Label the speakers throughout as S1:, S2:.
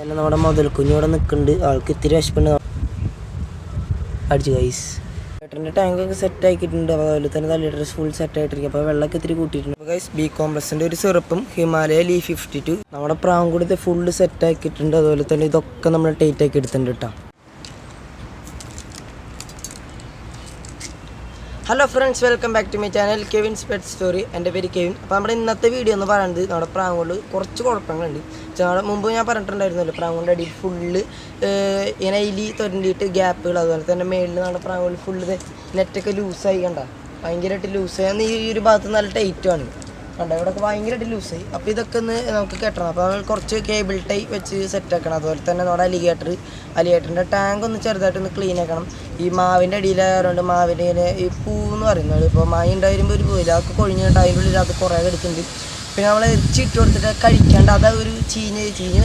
S1: പിന്നെ നമ്മുടെ മുതൽ കുഞ്ഞിവിടെ നിൽക്കുന്നുണ്ട് ആൾക്ക് ഇത്തിരി വിശപ്പുണ്ട്. അടിച്ചു ഗൈസ് ഏട്ടന്റെ ടാങ്കൊക്കെ സെറ്റ് ആക്കിയിട്ടുണ്ട്. അതുപോലെ തന്നെ നല്ല ഫുൾ സെറ്റ് ആയിട്ടിരിക്കും. അപ്പോൾ വെള്ളമൊക്കെ ഇത്തിരി കൂട്ടിയിട്ടുണ്ട്. ഗൈസ് ബി കോംപ്ലസിന്റെ ഒരു സിറപ്പും ഹിമാലയ ലീ ഫിഫ്റ്റി ടു നമ്മുടെ പ്രാവും കൂടി ഫുള്ള് സെറ്റ് ആക്കിയിട്ടുണ്ട്. അതുപോലെ തന്നെ ഇതൊക്കെ നമ്മൾ ടൈറ്റ് ആക്കി എടുത്തിട്ടുണ്ട് കേട്ടോ hello friends welcome back to my channel Kevin's pet story എന്റെ പേര് കെവിൻ അപ്പോൾ നമ്മുടെ ഇന്നത്തെ വീഡിയോ എന്ന് പറയുന്നത് നമ്മുടെ പ്രാവുകളിൽ കുറച്ച് കുഴപ്പങ്ങളുണ്ട്. നമ്മുടെ മുമ്പ് ഞാൻ പറഞ്ഞിട്ടുണ്ടായിരുന്നല്ലോ പ്രാവുകളുടെ അടിയിൽ ഫുള്ള് ഇങ്ങനെ അതിൽ തൊരണ്ടിയിട്ട് ഗ്യാപ്പുകൾ അതുപോലെ തന്നെ മേളിൽ നമ്മുടെ പ്രാവുകൾ ഫുള്ള് നെറ്റൊക്കെ ലൂസായി കണ്ട. ഭയങ്കരമായിട്ട് ലൂസായി അന്ന് ഈ ഒരു ഭാഗത്ത് നല്ല ടൈറ്റുമാണ് കണ്ട? ഇവിടെ ഭയങ്കരമായിട്ട് ലൂസായി അപ്പോൾ ഇതൊക്കെ ഒന്ന് നമുക്ക് കെട്ടണം. അപ്പോൾ നമ്മൾ കുറച്ച് കേബിൾ ടൈ വെച്ച് സെറ്റ് ആക്കണം. അതുപോലെ തന്നെ നമ്മുടെ അലിഗേറ്റർ അലിഗേറ്ററിന്റെ ടാങ്ക് ഒന്ന് ചെറുതായിട്ടൊന്ന് ക്ലീൻ ആക്കണം. ഈ മാവിന്റെ അടിയിലായതുകൊണ്ട് മാവിന്റെ ഇങ്ങനെ ഈ പൂ എന്ന് പറയുന്നത്. ഇപ്പോൾ മായ ഉണ്ടായിരുമ്പോൾ ഒരു പൂവില്ല അതൊക്കെ കൊഴിഞ്ഞിട്ട് അതിന്റെ ഉള്ളിൽ അത് കുറേ എടുക്കുന്നുണ്ട് പിന്നെ നമ്മൾ ഇറച്ചിട്ട് കൊടുത്തിട്ട് കഴിക്കാണ്ട് അത് ഒരു ചീഞ്ഞ് ചീഞ്ഞ്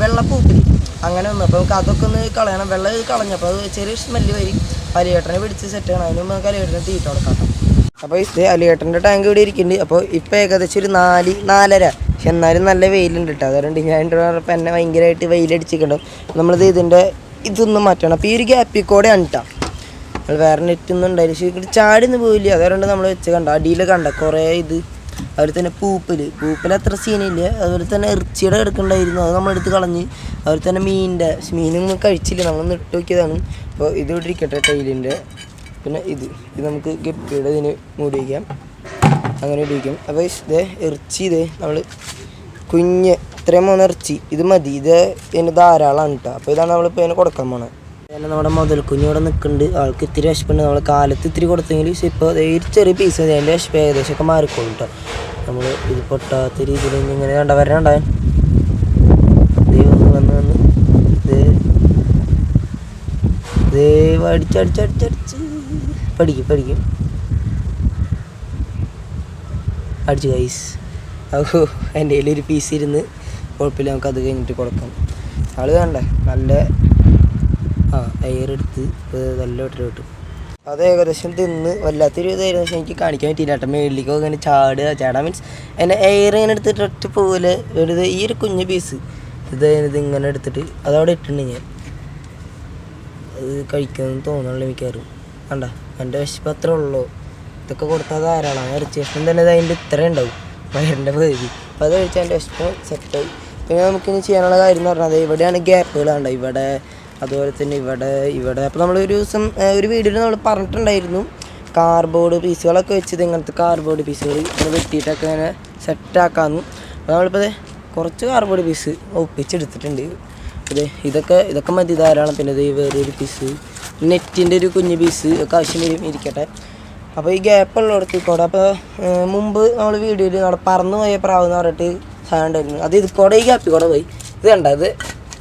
S1: വെള്ളപ്പൂപ്പിൽ അങ്ങനെ വന്നു. അപ്പോൾ നമുക്ക് അതൊക്കെ ഒന്ന് കളയണം. വെള്ളം കളഞ്ഞപ്പോൾ അത് ചെറിയ സ്മെല്ല് വരും. അലിയേട്ടനെ പിടിച്ച് സെറ്റ് ചെയ്യണം. അതിന് നമുക്ക് അലിയേട്ടനെ തീറ്റ കൊടുക്കാം അപ്പോൾ ഇത് അലിയേട്ടന്റെ ടാങ്ക് ഇവിടെ ഇരിക്കുന്നുണ്ട്. അപ്പോൾ ഇപ്പോൾ ഏകദേശം ഒരു നാല് നാലര. പക്ഷെ എന്നാലും നല്ല വെയിലുണ്ട് കേട്ടോ. അതുകൊണ്ട് ഞാൻ പറഞ്ഞപ്പോൾ എന്നെ ഭയങ്കരമായിട്ട് വെയിലടിച്ചിട്ടുണ്ടാവും നമ്മളിത് ഇതിന്റെ ഇതൊന്നും മാറ്റണം. അപ്പോൾ ഈ ഒരു ഗ്യാപ്പിൽ കൂടെ അണിട്ടാം നമ്മൾ വേറെ നെറ്റൊന്നും ഉണ്ടായില്ല. ചാടിന്ന് പോയില്ല. അതുകൊണ്ട് നമ്മൾ വെച്ച് കണ്ട? അടിയിൽ കണ്ട? കുറേ ഇത് അതുപോലെ തന്നെ പൂപ്പൽ പൂപ്പിൽ അത്ര സീനില്ല അതുപോലെ തന്നെ ഇറച്ചിയുടെ എടുക്കണ്ടായിരുന്നു അത് നമ്മളെടുത്ത് കളഞ്ഞ് അതുപോലെ തന്നെ മീനിന്റെ മീനൊന്നും കഴിച്ചില്ല. നമ്മൾ നിട്ട് നോക്കിയതാണ്. അപ്പോൾ ഇത് ഇവിടെ ഇരിക്കട്ടെ ടൈലിന്റെ പിന്നെ ഇത്. ഇത് നമുക്ക് ഗപ്പിയുടെ ഇതിന് മൂടി വയ്ക്കാം അങ്ങനെ ഇടിക്കും അപ്പോൾ ഇതേ ഇറച്ചി ഇതേ നമ്മൾ കുഞ്ഞ് ഇത്രയും മൂന്ന് ഇറച്ചി. ഇത് മതി. ഇത് ഇതിന് ധാരാളമാണ് കേട്ടോ അപ്പോൾ ഇതാണ് നമ്മളിപ്പോൾ ഇതിന് കൊടുക്കാൻ പോണത് പിന്നെ നമ്മുടെ മുതൽ കുഞ്ഞിവിടെ നിൽക്കുന്നുണ്ട്. ആൾക്ക് ഇത്തിരി വിശപ്പുണ്ട്. നമ്മൾ കാലത്ത് ഇത്തിരി കൊടുത്തെങ്കിൽ ഇപ്പോൾ ഒരു ചെറിയ പീസ് മതി. അതിന്റെ വിശപ്പ് ഏകദേശമൊക്കെ മാറിക്കോളും കേട്ടോ നമ്മൾ ഇത് പൊട്ടാത്ത രീതിയിൽ ഇങ്ങനെ കണ്ട വരണ്ടായ ദൈവം വന്ന് വന്ന് ദേ. ദേ അടിച്ചടിച്ചടിച്ചടിച്ച് പഠിക്കും പഠിക്കും. അടിച്ചു ഗൈസ് അപ്പോൾ എന്റെ കയ്യിലൊരു പീസ് ഇരുന്ന് കുഴപ്പമില്ല. നമുക്ക് അത് കഴിഞ്ഞിട്ട് കൊടുക്കാം. ആൾ വേണ്ടേ നല്ല ആ എടുത്ത് നല്ല ഇട്ടിട്ട് കിട്ടും അത് ഏകദേശം തിന്ന് വല്ലാത്തൊരു ഇതായിരുന്നു പക്ഷെ എനിക്ക് കാണിക്കാൻ പറ്റിയില്ല. കേട്ടോ മേളിലേക്ക് ഇങ്ങനെ ചാടുക ചാടാൻ മീൻസ് എന്നെ എയർ ഇങ്ങനെ എടുത്തിട്ട് ഒറ്റ ഒരു ഈ ഒരു കുഞ്ഞു പീസ് ഇത് ഇത് ഇങ്ങനെ എടുത്തിട്ട് അതവിടെ ഇട്ടിട്ടുണ്ട് ഞാൻ. അത് കഴിക്കുമെന്ന് തോന്നണില്ല മിക്കവാറും. കണ്ട? എന്റെ വിശപ്പ് അത്രേ ഉള്ളൂ. ഇതൊക്കെ കൊടുത്താൽ ധാരാളമാണ് ഇറച്ചി തന്നെ അതിന്റെ ഇത്ര ഉണ്ടാവും. വയറിന്റെ പേര് അപ്പോൾ അത് കഴിച്ചാൽ എന്റെ വിശപ്പ് സെറ്റായി പിന്നെ നമുക്കിനി ചെയ്യാനുള്ള കാര്യം എന്ന് പറഞ്ഞാൽ ഇവിടെയാണ് ഗ്യാപ്പുകൾ കണ്ടത് ഇവിടെ അതുപോലെ തന്നെ ഇവിടെ ഇവിടെ. അപ്പോൾ നമ്മൾ ഒരു ദിവസം ഒരു വീഡിയോയിൽ നമ്മൾ പറഞ്ഞിട്ടുണ്ടായിരുന്നു കാർബോർഡ് പീസുകളൊക്കെ വെച്ചത് ഇങ്ങനത്തെ കാർബോർഡ് പീസുകൾ ഇങ്ങനെ വെട്ടിയിട്ടൊക്കെ ഇങ്ങനെ സെറ്റാക്കാമെന്നു അപ്പോൾ നമ്മളിപ്പോൾ കുറച്ച് കാർബോർഡ് പീസ് ഒപ്പിച്ചെടുത്തിട്ടുണ്ട്. ഇത് ഇതൊക്കെ ഇതൊക്കെ മതി ധാരാളം. പിന്നെ ഇത് വേറൊരു പീസ് നെറ്റിന്റെ ഒരു കുഞ്ഞ് പീസ് ഒക്കെ ആവശ്യം വരും ഇരിക്കട്ടെ. അപ്പോൾ ഈ ഗ്യാപ്പ് ഉള്ളിടത്ത് കൂടെ അപ്പോൾ മുമ്പ് നമ്മൾ വീഡിയോയിൽ നമ്മൾ പറന്ന് പോയ പ്രാവെന്ന് പറഞ്ഞിട്ട് സാധനം ഉണ്ടായിരുന്നു. അത് ഇത് കൂടെ ഈ ഗ്യാപ്പിൽ കൂടെ പോയി. ഇത് കണ്ട ഇത്?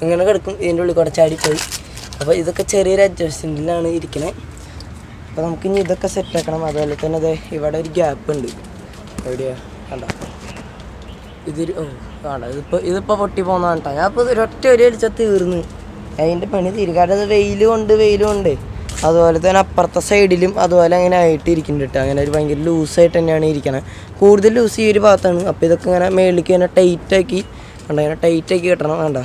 S1: ഇങ്ങനെ കിടക്കും. ഇതിന്റെ ഉള്ളിൽ കൂടെ ചാടിപ്പോയി. അപ്പോൾ ഇതൊക്കെ ചെറിയൊരു അഡ്ജസ്റ്റ്മെന്റിലാണ് ഇരിക്കുന്നത് അപ്പോൾ നമുക്ക് ഇനി ഇതൊക്കെ സെറ്റ് ആക്കണം. അതുപോലെ തന്നെ അതെ ഇവിടെ ഒരു ഗ്യാപ്പ് ഉണ്ട്. എവിടെയാ? കണ്ടോ? ഇതൊരു ഓ കാണാം ഇതിപ്പോൾ ഇതിപ്പോൾ പൊട്ടി പോകുന്നതാണ് കേട്ടോ. ഞാൻ ഇപ്പോൾ ഒരൊറ്റ ഒരു അടിച്ചാൽ തീർന്ന്. അതിന്റെ പണി തീരും. കാരണം അത് വെയിൽ കൊണ്ട് വെയിൽ ഉണ്ട് അതുപോലെ തന്നെ അപ്പുറത്തെ സൈഡിലും അതുപോലെ അങ്ങനെ ആയിട്ട് ഇരിക്കുന്നുണ്ട് കേട്ടോ. അങ്ങനെ ഒരു ഭയങ്കര ലൂസായിട്ട് തന്നെയാണ് ഇരിക്കണത് കൂടുതൽ ലൂസ് ഈ ഒരു ഭാഗത്താണ്. അപ്പോൾ ഇതൊക്കെ ഇങ്ങനെ മേളിലേക്ക് ഇങ്ങനെ ടൈറ്റാക്കി കണ്ട? ഇങ്ങനെ ടൈറ്റാക്കി കെട്ടണം. വേണ്ട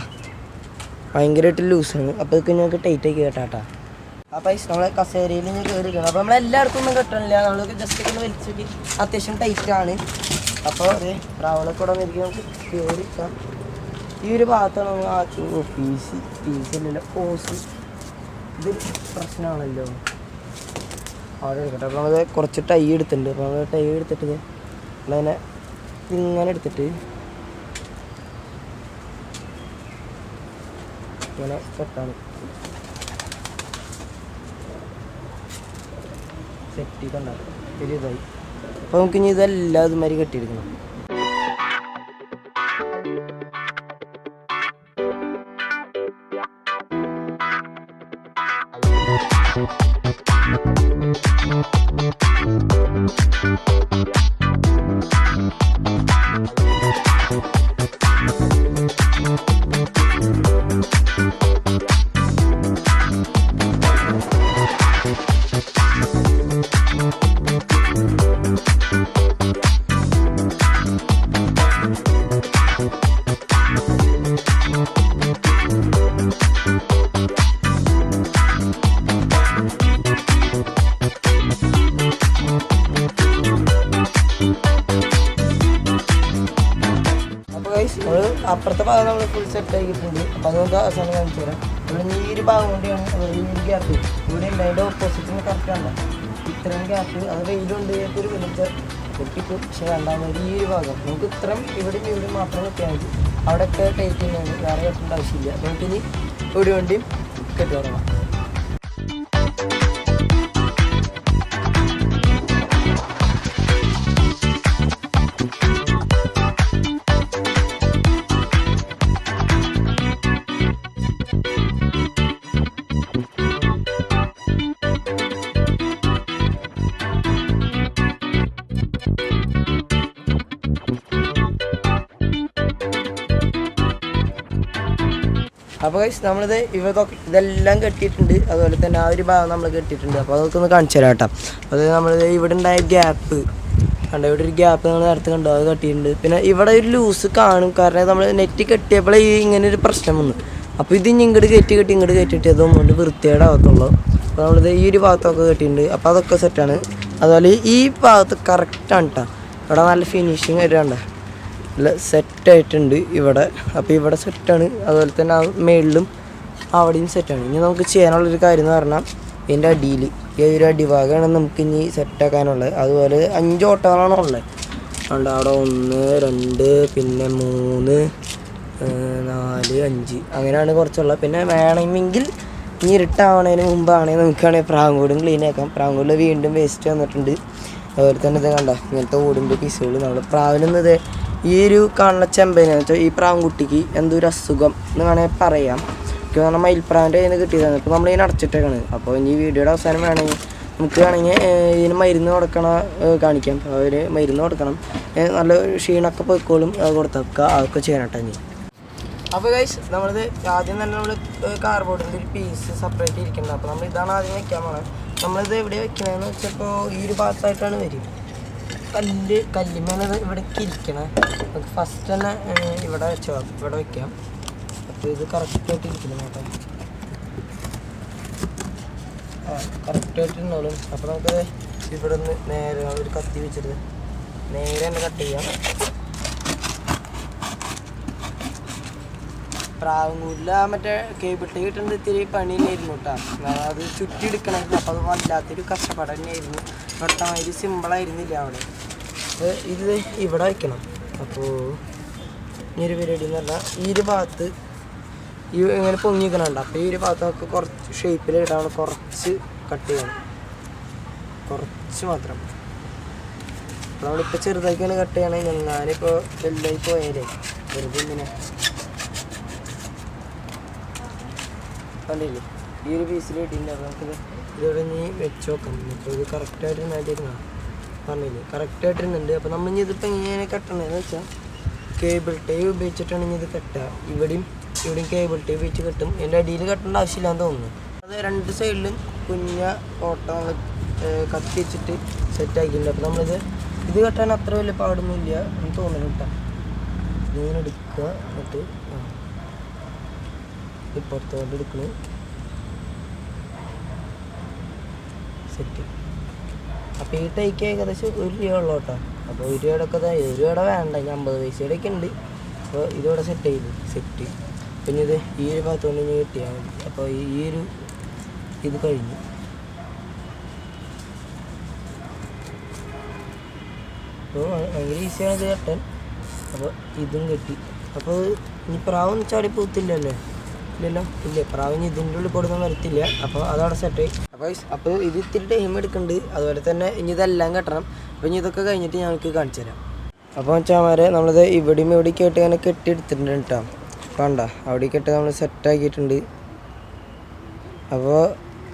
S1: ഭയങ്കരമായിട്ട് ലൂസാണ് അപ്പോൾ ഇതൊക്കെ ഞങ്ങൾക്ക് ടൈറ്റാക്കി ആയി കേട്ടാട്ടാ. പൈസ നമ്മളെ കസേരയിൽ ഞാൻ കയറിയിരിക്കണം അപ്പോൾ എല്ലാവർക്കും ഒന്നും കെട്ടണില്ല. നമ്മളൊക്കെ ജസ്റ്റ് ഒന്ന് വലിച്ചിട്ട് അത്യാവശ്യം ടൈറ്റാണ് അപ്പോൾ അതെ കൂടെ വന്നിരിക്കും നമുക്ക് കയറിക്കാം ഈ ഒരു ഭാഗത്താണ് നമ്മൾ പ്രശ്നമാണല്ലോ അവിടെ എടുക്കട്ടെ കുറച്ച് ടൈ എടുത്തിട്ടുണ്ട്. അപ്പോൾ നമ്മൾ ടൈ എടുത്തിട്ട് നമ്മളതിനെ ഇങ്ങനെ എടുത്തിട്ട് ഇങ്ങനെ സെറ്റാണ് സെറ്റ് ചെയ്തുണ്ടാകും വലിയതായി അപ്പോൾ നമുക്ക് ഇനി ഇതെല്ലാം ഇതുമാതിരി കെട്ടിയെടുക്കണം. ഫുൾ സെറ്റ് ആക്കിയിട്ടുണ്ട് അപ്പോൾ അതുകൊണ്ട് അവസാനം കാണിച്ചു തരാം. ഇവിടെ ഈ ഒരു ഭാഗം കൊണ്ടാണ് ഒരു ഗ്യാപ്പ് ഇവിടെ ഉണ്ട് ഓപ്പോസിറ്റിന് കറക്റ്റാണ് ഇത്രയും ഗ്യാപ്പ് അത് വെയിലുണ്ട് ഒരു വെളിച്ച പൊട്ടിക്കും പക്ഷേ രണ്ടാമത് ഈ ഒരു ഭാഗം. നമുക്ക് ഇത്രയും ഇവിടെയും ഇവിടെ മാത്രം കെട്ടിയാൽ മതി അവിടെയൊക്കെ ടൈറ്റ് തന്നെയാണ് വേറെ കെട്ടേണ്ട ആവശ്യമില്ല. നമുക്കിനി ഇവിടെ വേണ്ടിയും കെട്ടി തുടങ്ങാം അപ്പോൾ കഴിച്ച് നമ്മളിത് ഇവതൊക്കെ ഇതെല്ലാം കെട്ടിയിട്ടുണ്ട്. അതുപോലെ തന്നെ ആ ഒരു ഭാഗം നമ്മൾ കെട്ടിയിട്ടുണ്ട്. അപ്പോൾ അതൊക്കെ ഒന്ന് കാണിച്ചു തരാം കേട്ടോ. അതായത് അത് നമ്മളിത് ഇവിടെ ഉണ്ടായ ഗ്യാപ്പ് കണ്ടോ? ഇവിടെ ഒരു ഗ്യാപ്പ് നമ്മൾ നേരത്തെ കണ്ടോ? അത് കെട്ടിയിട്ടുണ്ട്. പിന്നെ ഇവിടെ ഒരു ലൂസ് കാണും. കാരണം നമ്മൾ നെറ്റ് കെട്ടിയപ്പോഴേ ഈ ഇങ്ങനെ ഒരു പ്രശ്നം വന്നു. അപ്പോൾ ഇത് ഇനി ഇങ്ങോട്ട് കയറ്റി കെട്ടി ഇങ്ങോട്ട് കയറ്റിയിട്ട് അതൊന്നുകൊണ്ട് വൃത്തികേടാവത്തുള്ളൂ. അപ്പോൾ നമ്മളിത് ഈ ഒരു ഭാഗത്തൊക്കെ കെട്ടിയിട്ടുണ്ട്. അപ്പോൾ അതൊക്കെ സെറ്റാണ് അതുപോലെ ഈ ഭാഗത്ത് കറക്റ്റാണ് കേട്ടോ ഇവിടെ നല്ല ഫിനിഷിങ് വരുന്നുണ്ട് നല്ല സെറ്റായിട്ടുണ്ട് ഇവിടെ. അപ്പോൾ ഇവിടെ സെറ്റാണ് അതുപോലെ തന്നെ ആ മേളിലും അവിടെയും സെറ്റാണ് ഇനി നമുക്ക് ചെയ്യാനുള്ളൊരു കാര്യം എന്ന് പറഞ്ഞാൽ ഇതിന്റെ അടിയിൽ ഈ ഒരു അടിഭാഗമാണ് നമുക്ക് ഇനി സെറ്റാക്കാനുള്ളത് അതുപോലെ അഞ്ച് ഓട്ടങ്ങളാണ് ഉള്ളത്. അതുകൊണ്ട് അവിടെ ഒന്ന് രണ്ട് പിന്നെ മൂന്ന് നാല് അഞ്ച്. അങ്ങനെയാണ് കുറച്ചുള്ളത്. പിന്നെ വേണമെങ്കിൽ ഇനി ഇരുട്ടാവണതിന് മുമ്പാണെങ്കിൽ നമുക്കാണെങ്കിൽ പ്രാങ്കൂടും ക്ലീൻ ആക്കാം. പ്രാങ്കൂടിൽ വീണ്ടും വേസ്റ്റ് വന്നിട്ടുണ്ട്. അതുപോലെ തന്നെ ഇത് കണ്ട ഇങ്ങനത്തെ ഓടിന്റെ പീസുകൾ നമ്മൾ പ്രാവിനൊന്നത് ഈ ഒരു കാണുന്ന ചെമ്പേനെന്ന് വെച്ചാൽ ഈ പ്രാവുംകുട്ടിക്ക് എന്തോ ഒരു അസുഖം എന്ന് വേണമെങ്കിൽ പറയാം. എനിക്ക് പറഞ്ഞാൽ മയിൽപ്രാവിന്റെ കയ്യിൽ നിന്ന് കിട്ടിയതാണ്. ഇപ്പോൾ നമ്മൾ ഇതിനെ അടച്ചിട്ടേക്കാണ് അപ്പോൾ ഇനി വീഡിയോയുടെ അവസാനം വേണമെങ്കിൽ നമുക്ക് വേണമെങ്കിൽ ഇതിന് മരുന്ന് കൊടുക്കണ കാണിക്കാം. അവർ മരുന്ന് കൊടുക്കണം. നല്ല ക്ഷീണമൊക്കെ പോയിക്കോളും അത് കൊടുത്തേക്കുക അതൊക്കെ ചെയ്യണം ഇനി. അപ്പോൾ ഗൈസ് നമ്മളിത് ആദ്യം തന്നെ നമ്മൾ കാർബോർഡിന്റെ ഒരു പീസ് സെപ്പറേറ്റ് ഇരിക്കുന്നത് അപ്പോൾ നമ്മൾ ഇതാണ് ആദ്യം വെക്കാൻ പോകണം നമ്മളിത് എവിടെ വെക്കണതെന്ന് വെച്ചപ്പോൾ ഈ ഒരു ഭാഗത്തായിട്ടാണ് വരും കല്ല് കല്ലിമേലെ ഇവിടേക്ക് ഇരിക്കണേ. നമുക്ക് ഫസ്റ്റ് തന്നെ ഇവിടെ വെച്ചോ. ഇവിടെ വെക്കാം. അപ്പോൾ ഇത് കറക്റ്റായിട്ട് ഇരിക്കണം കേട്ടോ. ആ കറക്റ്റായിട്ട് ഇരുന്നോളും അപ്പോൾ നമുക്ക് ഇവിടെ നിന്ന് നേരെ ഒരു കത്തി വെച്ചിട്ട് നേരെ തന്നെ കട്ട് ചെയ്യാം. പ്രാവുങ്കൂരിൽ ആ മറ്റേ കേബിൾ ടൈ കിട്ടുന്നത് ഇത്തിരി പണിയിലായിരുന്നു കേട്ടോ. അത് ചുറ്റി എടുക്കണമെങ്കിൽ അപ്പോൾ അത് വല്ലാത്തൊരു കഷ്ടപ്പാട് തന്നെയായിരുന്നു. മാതിരി സിമ്പിളായിരുന്നില്ല അവിടെ. ഇത് ഇത് ഇവിടെ വയ്ക്കണം അപ്പോൾ ഈ ഒരു പരിപാടി എന്ന് പറഞ്ഞാൽ ഈ ഒരു ഭാഗത്ത് ഈ ഇങ്ങനെ പൊങ്ങിക്കണുണ്ട്. അപ്പോൾ ഈ ഒരു ഭാഗത്ത് നമുക്ക് കുറച്ച് ഷേപ്പിൽ ഇടാണ് കുറച്ച് കട്ട് ചെയ്യണം. കുറച്ച് മാത്രം. നമ്മളിപ്പോൾ ചെറുതാക്കിയാണ് കട്ട് ചെയ്യണമെങ്കിൽ ഞാനിപ്പോൾ വലുതായി പോയാലേ വെറുതെ ഇങ്ങനെ കണ്ടില്ലേ? ഈ ഒരു പീസിൽ കിട്ടിയിട്ടുണ്ട് അപ്പോൾ നമുക്കിത് ഇതോടെ നീ വെച്ച് നോക്കാം. അപ്പോൾ ഇത് കറക്റ്റായിട്ട് ഇരുന്നായിട്ടിരുന്നാ പറഞ്ഞില്ലേ? കറക്റ്റായിട്ട് ഇരുന്നുണ്ട് അപ്പോൾ നമ്മൾ ഇതിപ്പോൾ എങ്ങനെ കെട്ടണമെന്ന് വെച്ചാൽ കേബിൾ ടൈ ഉപയോഗിച്ചിട്ടാണ് ഇനി ഇത് കെട്ടുക. ഇവിടെയും ഇവിടെയും കേബിൾ ടൈ ഉപയോഗിച്ച് കെട്ടും. എന്റെ അടിയിൽ കെട്ടേണ്ട ആവശ്യമില്ലാന്ന് തോന്നുന്നു. അത് രണ്ട് സൈഡിലും കുഞ്ഞ ഓട്ടം കത്തി വെച്ചിട്ട് സെറ്റ് ആക്കിയിട്ടുണ്ട്. അപ്പോൾ നമ്മളിത് ഇത് കെട്ടാൻ അത്ര വലിയ പാടൊന്നുമില്ല എന്ന് തോന്നുന്നു കേട്ടോ. ഇതിങ്ങനെ എടുക്കുക. എന്നിട്ട് ഇപ്പുറത്തോട്ട് എടുക്കണു. സെറ്റ് അപ്പോൾ ഈ ടൈക്ക് ഏകദേശം ഒരു രൂപ ഉള്ളു കേട്ടോ. അപ്പോൾ ഒരു രൂപയുടെ ഒക്കെ ഒരു രൂപയുടെ വേണ്ട ഇനി അമ്പത് പൈസയുടെ ഒക്കെ ഉണ്ട്. അപ്പോൾ ഇതോടെ സെറ്റ് ചെയ്തു സെറ്റ് പിന്നെ ഇത് ഈ ഒരു ഭാഗത്തുകൊണ്ട് ഇനി കിട്ടിയാൽ മതി. അപ്പോൾ ഈ ഒരു ഇത് കഴിഞ്ഞു. അപ്പോൾ ഭയങ്കര ഈസിയാണ് ഇത് കെട്ടാൻ. അപ്പോൾ ഇതും കെട്ടി. അപ്പോൾ ഇനി പ്രാവൊന്നും ചാടി പൂത്തില്ലല്ലോ ഇല്ലല്ലോ. ഇല്ല പ്രാവിന് ഇതിന്റെ ഉള്ളിൽ കൊടുക്കാൻ വരത്തില്ല. അപ്പോൾ അതവിടെ സെറ്റ് ആയി. അപ്പോൾ അപ്പോൾ ഇത് ഇത്തിരി ടൈം എടുക്കുന്നുണ്ട്. അതുപോലെ തന്നെ ഇനി ഇതെല്ലാം കെട്ടണം. അപ്പോൾ ഇനി ഇതൊക്കെ കഴിഞ്ഞിട്ട് ഞങ്ങൾക്ക് കാണിച്ചു തരാം. അപ്പോൾ വെച്ചാൽ നമ്മളിത് ഇവിടെയും ഇവിടേക്ക് ആയിട്ട് ഇങ്ങനെ കെട്ടിയെടുത്തിട്ടുണ്ട് കേട്ടോ. കണ്ട ഇട്ട് നമ്മൾ സെറ്റാക്കിയിട്ടുണ്ട് അപ്പോൾ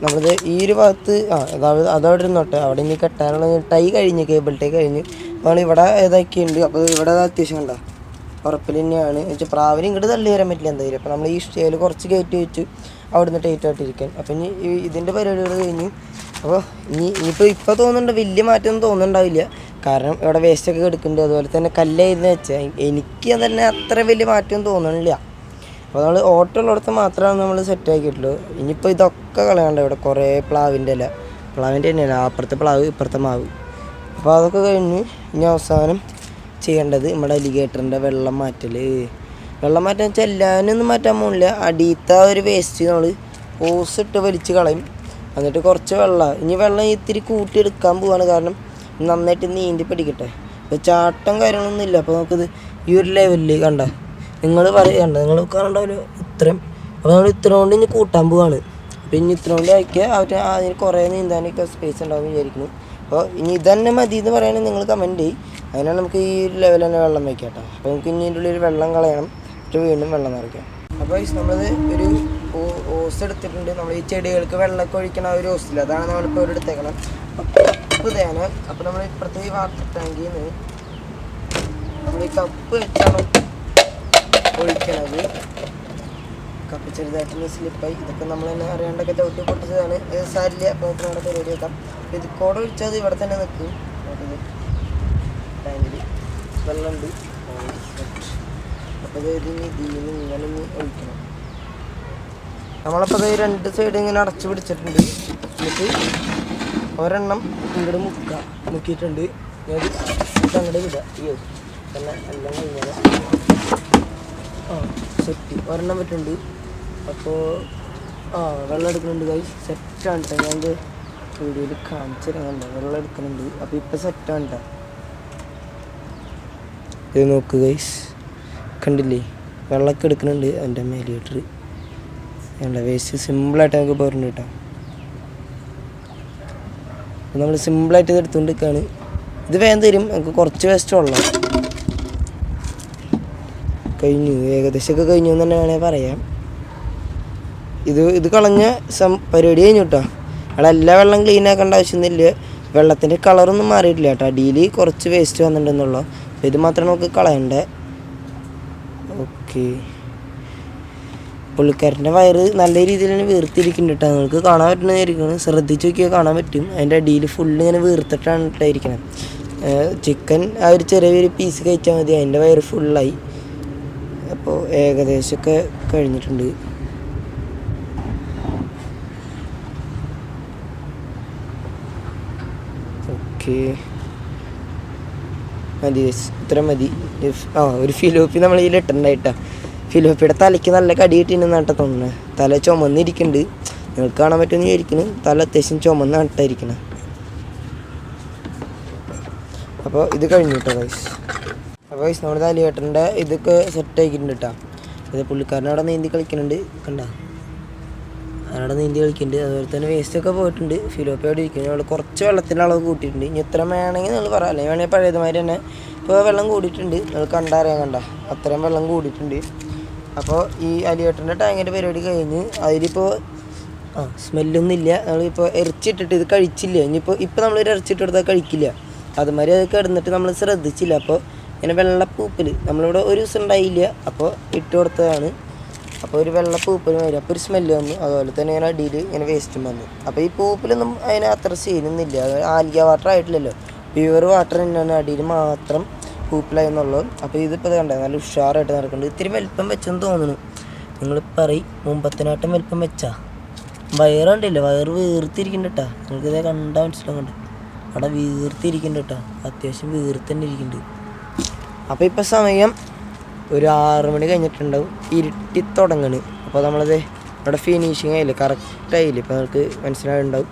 S1: നമ്മളിത് ഈ ഒരു ഭാഗത്ത് ആ അതായത് അതവിടെ ഇരുന്നോട്ടെ. അവിടെ ഇനി കെട്ടാനുള്ള ടൈ കഴിഞ്ഞ് കേബിൾ ടൈ കഴിഞ്ഞ്. നമ്മൾ ഇവിടെ ഇതാക്കിയിട്ടുണ്ട് അപ്പോൾ ഇവിടെ അത്യാവശ്യം കണ്ടോ? ഉറപ്പിൽ തന്നെയാണ്. വെച്ചാൽ പ്രാവിന് ഇങ്ങോട്ട് തള്ളി വരാൻ പറ്റില്ല എന്തായാലും. അപ്പോൾ നമ്മൾ ഈ സ്റ്റേയിൽ കുറച്ച് കയറ്റി വെച്ച്. അവിടുന്ന് ടൈറ്റ് ആയിട്ടിരിക്കാൻ. അപ്പോൾ ഇനി ഇതിന്റെ പരിപാടികൾ കഴിഞ്ഞ്. അപ്പോൾ ഇനി ഇനിയിപ്പോൾ ഇപ്പോൾ തോന്നുന്നുണ്ട് വലിയ മാറ്റമൊന്നും തോന്നുന്നുണ്ടാവില്ല. കാരണം ഇവിടെ വേസ്റ്റൊക്കെ എടുക്കുന്നുണ്ട്. അതുപോലെ തന്നെ കല്ലായിരുന്നു വെച്ചാൽ എനിക്ക് തന്നെ അത്ര വലിയ മാറ്റം തോന്നുന്നില്ല. അപ്പോൾ നമ്മൾ ഓട്ടോ ഉള്ളിടത്ത് മാത്രമാണ് നമ്മൾ സെറ്റ് ആക്കിയിട്ടുള്ളൂ. ഇനിയിപ്പോൾ ഇതൊക്കെ കളയണ്ട ഇവിടെ കുറേ പ്ലാവിന്റെ അല്ല പ്ലാവിന്റെ തന്നെയല്ല അപ്പുറത്തെ പ്ലാവ് ഇപ്പുറത്തെ മാവ്. അപ്പോൾ അതൊക്കെ കഴിഞ്ഞ് ഇനി അവസാനം ചെയ്യേണ്ടത് നമ്മുടെ അലിഗേറ്ററിന്റെ വെള്ളം മാറ്റൽ വെള്ളം മാറ്റാൻ എല്ലാവരും മാറ്റാൻ പോകില്ല അടിയത്തെ ഒരു വേസ്റ്റ് നമ്മൾ ഓസ് ഇട്ട് വലിച്ച് കളയും. എന്നിട്ട് കുറച്ച് വെള്ളം. ഇനി വെള്ളം ഇത്തിരി കൂട്ടിയെടുക്കാൻ പോവാണ്. കാരണം നന്നായിട്ട് നീന്തി പിടിക്കട്ടെ ഇപ്പോൾ ചാട്ടം കാര്യങ്ങളൊന്നും ഇല്ല. അപ്പോൾ നമുക്കിത് ഈ ഒരു ലെവലിൽ കണ്ട? നിങ്ങൾ പറയണ്ട നിങ്ങൾ കണ്ടാലും ഇത്രയും അപ്പോൾ നമ്മൾ ഇത്ര കൊണ്ട് ഇനി കൂട്ടാൻ പോവാണ്. അപ്പോൾ ഇനി ഇത്ര കൊണ്ട് അയക്കുക. അവർ അതിന് കുറേ നീന്താനൊക്കെ സ്പേസ് ഉണ്ടാവും വിചാരിക്കുന്നു. അപ്പോൾ ഇനി ഇതന്നെ മതി എന്ന് പറയുകയാണെങ്കിൽ നിങ്ങൾ കമന്റ് ചെയ്യും. അതിനാണ് നമുക്ക് ഈ ഒരു ലെവൽ തന്നെ വെള്ളം വയ്ക്കാം കേട്ടോ അപ്പോൾ നമുക്ക് ഇനി ഇതിന്റെ ഉള്ളിൽ വെള്ളം കളയണം. എന്നിട്ട് വീണ്ടും വെള്ളം നിറയ്ക്കാം. അപ്പോൾ നമ്മളത് ഒരു ഓസ് എടുത്തിട്ടുണ്ട്. നമ്മൾ ഈ ചെടികൾക്ക് വെള്ളമൊക്കെ ഒഴിക്കണ ഒരു ഓസില്ല അതാണ് നമ്മളിപ്പോൾ ഇവിടെ എടുത്തേക്കണം. കപ്പ് തേന അപ്പോൾ നമ്മൾ ഇപ്പുറത്തെ ഈ വാട്ടർ ടാങ്കിൽ നിന്ന് നമ്മൾ ഈ കപ്പ് വെച്ചാണ് ഒഴിക്കണത്. കപ്പ് ചെറുതായിട്ടൊന്ന് സ്ലിപ്പായി. ഇതൊക്കെ നമ്മൾ തന്നെ അറിയാണ്ടൊക്കെ ചവിട്ടി പൊട്ടിച്ചതാണ്. സാരില്ല. അപ്പോൾ നമ്മുടെ പരിപാടി വെക്കാം. ഇത് കോട ഒഴിച്ചാൽ ഇവിടെ തന്നെ നിൽക്കും നമുക്കിത് ടാങ്കിൽ അപ്പോൾ ഇത് ഇനി ഇങ്ങനെ ഒഴിക്കണം. നമ്മളപ്പോൾ ഇത് രണ്ട് സൈഡ് ഇങ്ങനെ അടച്ചു പിടിച്ചിട്ടുണ്ട്. എന്നിട്ട് ഒരെണ്ണം ഇങ്ങോട്ട് മുക്ക മുക്കിയിട്ടുണ്ട്. അങ്ങോട്ട് വിടുക അയ്യോ തന്നെ എല്ലാം കഴിഞ്ഞാൽ ആ സെറ്റ്. ഒരെണ്ണം പറ്റുന്നുണ്ട് അപ്പോൾ ആ വെള്ളം എടുക്കുന്നുണ്ട് കൈ സെറ്റാണ് കേട്ടോ ഞാൻ വീഡിയോയിൽ കാണിച്ചു വെള്ളം എടുക്കുന്നുണ്ട്. അപ്പോൾ ഇപ്പം സെറ്റാണ് കേട്ടോ ഇത് നോക്ക് ഗൈസ് കണ്ടില്ലേ? വെള്ളമൊക്കെ എടുക്കുന്നുണ്ട് എന്റെ മേലിയേറ്റർ വേണ്ട വേസ്റ്റ് സിമ്പിളായിട്ട് നമുക്ക് പറഞ്ഞു കേട്ടോ. നമ്മൾ സിമ്പിളായിട്ട് ഇത് എടുത്തുകൊണ്ട് നിൽക്കുകയാണ് ഇത് വേഗം തരും. നമുക്ക് കുറച്ച് വേസ്റ്റ് ഉള്ള. കഴിഞ്ഞു. ഏകദേശമൊക്കെ കഴിഞ്ഞു എന്ന് തന്നെ വേണമെങ്കിൽ പറയാം. ഇത് ഇത് കളഞ്ഞ സം പരിപാടി കഴിഞ്ഞു കേട്ടോ എല്ലാ വെള്ളം ക്ലീൻ ആക്കേണ്ട ആവശ്യമൊന്നുമില്ല. വെള്ളത്തിന്റെ കളറൊന്നും മാറിയിട്ടില്ല കേട്ടോ അടിയിൽ കുറച്ച് വേസ്റ്റ് വന്നിട്ടുണ്ടെന്നുള്ളൂ. അപ്പോൾ ഇത് മാത്രം നമുക്ക് കളയണ്ടേ? ഓക്കെ പുള്ളിക്കാരന്റെ വയറ് നല്ല രീതിയിൽ തന്നെ വീർത്തിരിക്കുന്നുണ്ട് കേട്ടോ നിങ്ങൾക്ക് കാണാൻ പറ്റുന്നതായിരിക്കണം ശ്രദ്ധിച്ച് നോക്കിയാൽ കാണാൻ പറ്റും. അതിന്റെ അടിയിൽ ഫുള്ള് ഇങ്ങനെ വീർത്തിട്ടാണ് ഇട്ടായിരിക്കണം ചിക്കൻ ആ ഒരു ചെറിയ ഒരു പീസ് കഴിച്ചാൽ മതി. അതിന്റെ വയറ് ഫുള്ളായി അപ്പോൾ ഏകദേശമൊക്കെ കഴിഞ്ഞിട്ടുണ്ട്. ഓക്കെ മതി. ഇത്ര മതി. ആ ഒരു ഫിലോപ്പി നമ്മൾ ഇതിൽ ഇട്ടുണ്ടായിട്ടാ ഫിലോപ്പിയുടെ തലയ്ക്ക് നല്ല കടി കിട്ടിയെന്നാട്ടോ തോന്നുന്നത് തല ചുമന്നിരിക്കുന്നുണ്ട്. നിങ്ങൾക്ക് കാണാൻ പറ്റുമെന്ന് വിചാരിക്കുന്നു. തല അത്യാവശ്യം ചുമന്നാണ് നട്ടായിരിക്കണം അപ്പോൾ ഇത് കഴിഞ്ഞു കേട്ടോ വൈസ് അപ്പോൾ വൈസ് നമ്മുടെ തലയേട്ടന്റെ ഇതൊക്കെ സെറ്റ് ആക്കിയിട്ടുണ്ട് കേട്ടോ. ഇത് പുള്ളിക്കാരനവിടെ നീന്തി കളിക്കുന്നുണ്ട്. കണ്ട? അവിടെ നീന്തി കളിക്കുന്നുണ്ട് അതുപോലെ തന്നെ വേസ്റ്റ് ഒക്കെ പോയിട്ടുണ്ട്. ഫിലോപ്പി അവിടെ ഇരിക്കുന്നു. അവിടെ കുറച്ച് വെള്ളത്തിന്റെ അളവ് കൂട്ടിയിട്ടുണ്ട്. ഇനി എത്ര വേണമെങ്കിൽ നിങ്ങൾ പറയാം അല്ലെങ്കിൽ വേണമെങ്കിൽ പഴയതുമാതിരി തന്നെ ഇപ്പോൾ വെള്ളം കൂടിയിട്ടുണ്ട്. നിങ്ങൾ കണ്ടറിയാൻ കണ്ട. അത്രയും വെള്ളം കൂടിയിട്ടുണ്ട്. അപ്പോൾ ഈ അലിയേട്ടന്റെ ടാങ്കിന്റെ പരിപാടി കഴിഞ്ഞ് അതിലിപ്പോൾ ആ സ്മെല്ലൊന്നും ഇല്ല നമ്മളിപ്പോൾ ഇറച്ചിട്ടിട്ട് ഇത് കഴിച്ചില്ല. ഇനിയിപ്പോൾ ഇപ്പോൾ നമ്മളൊരു ഇറച്ചിട്ടെടുത്താൽ കഴിക്കില്ല. അതുമാതിരി അത് കിടന്നിട്ട് നമ്മൾ ശ്രദ്ധിച്ചില്ല. അപ്പോൾ ഇങ്ങനെ വെള്ളപ്പൂപ്പിൽ നമ്മളിവിടെ ഒരു ദിവസം ഉണ്ടായില്ല. അപ്പോൾ ഇട്ട് കൊടുത്തതാണ്. അപ്പോൾ ഒരു വെള്ള പൂപ്പലും വരും. അപ്പോൾ ഒരു സ്മെല്ല് വന്നു. അതുപോലെ തന്നെ ഇങ്ങനെ അടിയിൽ ഇങ്ങനെ വേസ്റ്റും വന്നു. അപ്പോൾ ഈ പൂപ്പിലൊന്നും അതിന് അത്ര സീനൊന്നുമില്ല ആലിയ വാട്ടർ ആയിട്ടില്ലല്ലോ. പ്യുവർ വാട്ടർ തന്നെയാണ് അടിയിൽ മാത്രം പൂപ്പിലായെന്നുള്ളൂ അപ്പോൾ ഇതിപ്പോൾ കണ്ടേ? നല്ല ഉഷാറായിട്ട് നടക്കുന്നുണ്ട്. ഇത്തിരി വലിപ്പം വെച്ചെന്ന് തോന്നുന്നു. നിങ്ങൾ പറയും മുമ്പത്തിനാട്ടം വലിപ്പം വെച്ചാ? വയറുണ്ടല്ലോ വയറ് വീർത്തിരിക്കുന്നുണ്ട് കേട്ടോ നിങ്ങൾക്ക് ഇതേ കണ്ടാൽ മനസ്സിലാവുന്നുണ്ട്. അവിടെ വീർത്തിരിക്കുന്നുണ്ട് കേട്ടോ അത്യാവശ്യം വീർത്തന്നെ ഇരിക്കുന്നുണ്ട്. അപ്പോൾ ഇപ്പോൾ സമയം ഒരു ആറ് മണി കഴിഞ്ഞിട്ടുണ്ടാവും. ഇരുട്ടി തുടങ്ങണ്. അപ്പോൾ നമ്മളത് അവിടെ ഫിനിഷിങ് ആയില്ല? കറക്റ്റ് ആയില്ലേ? ഇപ്പോൾ നമുക്ക് മനസ്സിലായിട്ടുണ്ടാവും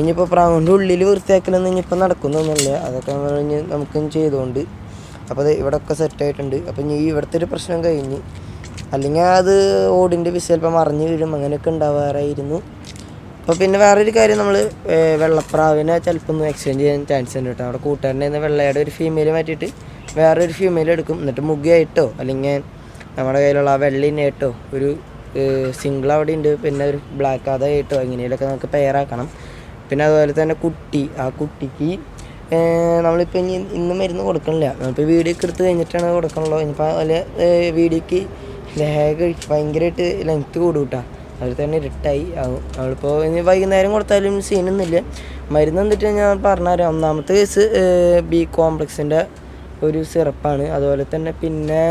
S1: ഇനിയിപ്പോൾ പ്രാവിന്റെ ഉള്ളിൽ വൃത്തിയാക്കലൊന്നും ഇനിയിപ്പോൾ നടക്കുന്നൊന്നുമില്ല. അതൊക്കെ നമ്മൾ ഇനി നമുക്കും ചെയ്തുകൊണ്ട്. അപ്പോൾ അത് ഇവിടെ ഒക്കെ സെറ്റായിട്ടുണ്ട് അപ്പോൾ ഇനി ഇവിടുത്തെ ഒരു പ്രശ്നം കഴിഞ്ഞ്. അല്ലെങ്കിൽ അത് ഓടിന്റെ വിസ് ചിലപ്പോൾ മറിഞ്ഞ് വീഴും. അങ്ങനെയൊക്കെ ഉണ്ടാവാറായിരുന്നു. അപ്പോൾ പിന്നെ വേറൊരു കാര്യം നമ്മൾ വെള്ളപ്രാവിനെ ചിലപ്പോൾ ഒന്ന് എക്സ്ചേഞ്ച് ചെയ്യാൻ ചാൻസ് ഉണ്ട് കേട്ടോ. അവിടെ കൂട്ടുകാരനെ വെള്ളയുടെ ഒരു ഫീമെയിൽ മാറ്റിയിട്ട് വേറൊരു ഫീമെയിൽ എടുക്കും. എന്നിട്ട് മുഖിയായിട്ടോ അല്ലെങ്കിൽ നമ്മുടെ കയ്യിലുള്ള ആ വെള്ളിനായിട്ടോ ഒരു സിംഗിൾ അവിടെ ഉണ്ട്. പിന്നെ ഒരു ബ്ലാക്ക് അതായിട്ടോ എങ്ങനെയൊക്കെ നമുക്ക് പെയറാക്കണം പിന്നെ അതുപോലെ തന്നെ കുട്ടി. ആ കുട്ടിക്ക് നമ്മളിപ്പോൾ ഇനി ഇന്ന് മരുന്ന് കൊടുക്കണില്ല. നമ്മളിപ്പോൾ വീഡിയോ ഒക്കെ എടുത്ത് കഴിഞ്ഞിട്ടാണ് കൊടുക്കണല്ലോ ഇനിയിപ്പോൾ അതുപോലെ വീഡിയോക്ക് ലാഗ് ഭയങ്കരമായിട്ട് ലെങ്ത്ത് കൂടും കേട്ടോ. അതിൽ തന്നെ ഇരുട്ടായി ആകും നമ്മളിപ്പോൾ ഇനി വൈകുന്നേരം കൊടുത്താലും സീനൊന്നുമില്ല മരുന്ന് എന്നിട്ട് ഞാൻ പറഞ്ഞുതരാം. ഒന്നാമത്തെ കേസ് ബി കോംപ്ലക്സിന്റെ ഒരു സിറപ്പാണ്. അതുപോലെ തന്നെ പിന്നെ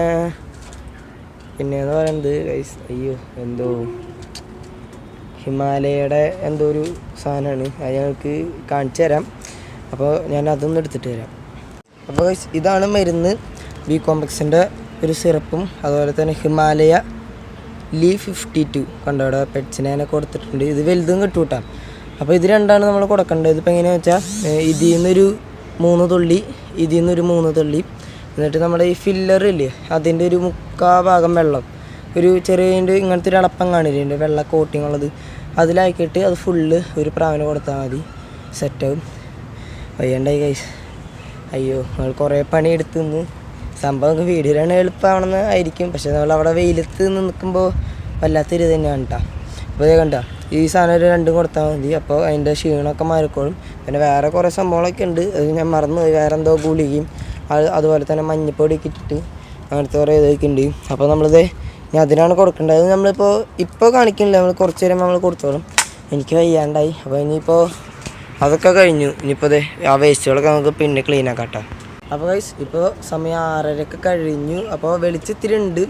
S1: പിന്നെ എന്ന് പറയുന്നത് ഗൈസ് അയ്യോ എന്തോ ഹിമാലയയുടെ എന്തോ ഒരു സാധനമാണ്. അത് ഞങ്ങൾക്ക് കാണിച്ചു തരാം. അപ്പോൾ ഞാൻ അതൊന്നും എടുത്തിട്ട് തരാം അപ്പോൾ ഇതാണ് മരുന്ന്. ബി കോംപ്ലക്സിന്റെ ഒരു സിറപ്പും അതുപോലെ തന്നെ ഹിമാലയ ലീ ഫിഫ്റ്റി ടു കണ്ടോ അവിടെ പെറ്റ്സിനെ കൊടുത്തിട്ടുണ്ട്. ഇത് വലുതും കിട്ടും കേട്ടോ അപ്പോൾ ഇത് രണ്ടാണ് നമ്മൾ കൊടുക്കേണ്ടത്. ഇതിപ്പോൾ എങ്ങനെയാണെന്ന് വെച്ചാൽ ഇതിൽ നിന്നൊരു മൂന്ന് തുള്ളി ഇതിൽ നിന്നൊരു മൂന്ന് തുള്ളി. എന്നിട്ട് നമ്മുടെ ഈ ഫില്ലർ ഇല്ലേ അതിന്റെ ഒരു മുക്കാ ഭാഗം വെള്ളം. ഒരു ചെറിയ ഇങ്ങനത്തെ ഒരു അളപ്പം കാണില്ലേ വെള്ള കോട്ടിങ് ഉള്ളത്. അതിലാക്കിയിട്ട് അത് ഫുള്ള് ഒരു പ്രാവിന് കൊടുത്താൽ മതി. സെറ്റാവും വയ്യണ്ടായി കൈസ് അയ്യോ നമ്മൾ കുറേ പണി എടുത്തു നിന്ന്. സംഭവം വീഡിയോയിലാണ് എളുപ്പമാണെന്ന് ആയിരിക്കും. പക്ഷേ നമ്മൾ അവിടെ വെയിലത്ത് നിന്ന് നിൽക്കുമ്പോൾ വല്ലാത്തൊരു തന്നെയാണ് കേട്ടോ അപ്പോൾ കണ്ട? ഈ സാധനം ഒരു രണ്ടും കൊടുത്താൽ മതി. അപ്പോൾ അതിന്റെ ക്ഷീണമൊക്കെ മാറിക്കോളും. പിന്നെ വേറെ കുറേ സംഭവങ്ങളൊക്കെ ഉണ്ട്. അത് ഞാൻ മറന്നുപോയി വേറെ എന്തോ ഗുളികയും അത് അതുപോലെ തന്നെ മഞ്ഞപ്പൊടിയൊക്കെ ഇട്ടിട്ട് അങ്ങനത്തെ കുറേ ഇതൊക്കെ ഉണ്ട്. അപ്പോൾ നമ്മളിത് ഞാൻ അതിനാണ് കൊടുക്കേണ്ടത്. നമ്മളിപ്പോൾ ഇപ്പോൾ കാണിക്കുന്നില്ല. നമ്മൾ കുറച്ച് നേരം നമ്മൾ കൊടുത്തോളും. എനിക്ക് വയ്യാണ്ടായി. അപ്പോൾ ഇനിയിപ്പോൾ അതൊക്കെ കഴിഞ്ഞു. ഇനിയിപ്പോൾ അതെ ആ വേസ്റ്റുകളൊക്കെ നമുക്ക് പിന്നെ ക്ലീൻ ആക്കാം അപ്പോൾ ഗൈസ് ഇപ്പോൾ സമയം ആറരയൊക്കെ കഴിഞ്ഞു. അപ്പോൾ വെളിച്ചത്തിരി ഉണ്ട്.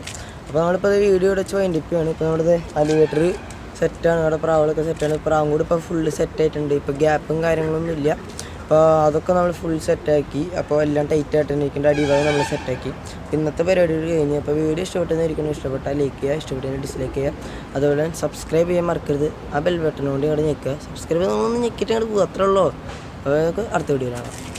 S1: അപ്പോൾ നമ്മളിപ്പോൾ വീഡിയോ വെച്ച് വൈൻഡിപ്പിയാണ് ഇപ്പോൾ നമ്മുടെ അലിഗേറ്റർ സെറ്റാണ്. അവിടെ പ്രാവുകളൊക്കെ സെറ്റാണ് പ്രാവും കൂടി ഇപ്പോൾ ഫുള്ള് സെറ്റായിട്ടുണ്ട് ഇപ്പോൾ ഗ്യാപ്പും കാര്യങ്ങളൊന്നും ഇല്ല. അപ്പോൾ അതൊക്കെ നമ്മൾ ഫുൾ സെറ്റാക്കി അപ്പോൾ എല്ലാം ടൈറ്റ് ആയിട്ട് ഇരിക്കേണ്ട. അടിഭാഗം നമ്മൾ സെറ്റാക്കി ഇന്നത്തെ പരിപാടി കഴിഞ്ഞ്. അപ്പോൾ വീഡിയോ ഇഷ്ടപ്പെട്ടെന്നായിരിക്കണം ഇഷ്ടപ്പെട്ടാൽ ലൈക്ക് ചെയ്യുക. ഇഷ്ടപ്പെട്ടതിന് ഡിസ്ലൈക്ക് ചെയ്യുക. അതുപോലെ സബ്സ്ക്രൈബ് ചെയ്യാൻ മറക്കരുത്. ആ ബെൽ ബട്ടൺ കൊണ്ട് ഇങ്ങോട്ട് ഞെക്കുക. സബ്സ്ക്രൈബ് നമ്മളൊന്ന് ഞെക്കിയിട്ട് അങ്ങോട്ട് പോകുക അത്രേ ഉള്ളൂ. അപ്പോൾ നമുക്ക് അടുത്ത വീഡിയോ കാണാം.